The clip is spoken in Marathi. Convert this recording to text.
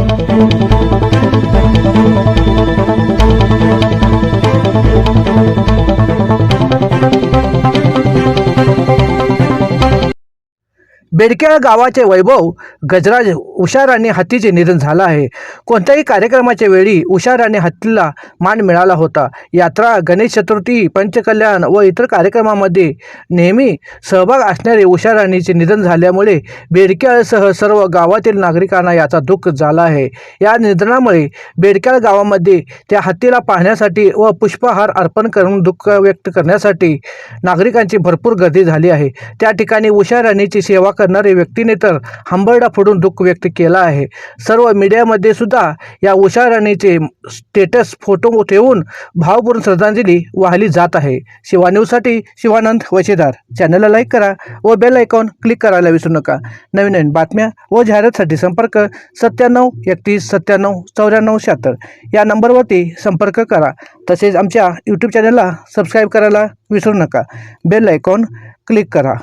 Thank you. बेडक्याळ गावाचे वैभव गजराज उषा हत्तीचे निधन झालं आहे. कोणत्याही कार्यक्रमाच्या वेळी उषा हत्तीला मान मिळाला होता. यात्रा गणेश चतुर्थी पंचकल्याण व इतर कार्यक्रमामध्ये नेहमी सहभाग असणारे उषा निधन झाल्यामुळे बेडक्याळसह सर्व गावातील नागरिकांना याचा दुःख झाला आहे. या निधनामुळे बेडक्याळ गावामध्ये त्या हत्तीला पाहण्यासाठी व पुष्पहार अर्पण करून दुःख व्यक्त करण्यासाठी नागरिकांची भरपूर गर्दी झाली आहे. त्या ठिकाणी उषा सेवा सेवा करणारी व्यक्तीने तर हंबरडा फोडून दुःख व्यक्त केला आहे. सर्व मीडियामध्ये सुद्धा या उषा राणीचे स्टेटस फोटो ठेवून भावपूर्ण श्रद्धांजली वाहिली जात आहे. शिवा न्यूजसाठी शिवानंद वशेदार. चॅनलला लाईक करा व बेल आयकॉन क्लिक करायला विसरू नका. नवीन नवीन बातम्या व जाहिरातीसाठी संपर्क सत्त्याण्णव एकतीस सत्त्याण्णव चौऱ्याण्णव शहात्तर. या नंबरवरती संपर्क करा. तसेच आमच्या यूट्यूब चॅनलला सबस्क्राईब करायला विसरू नका. बेल आयकॉन क्लिक करा.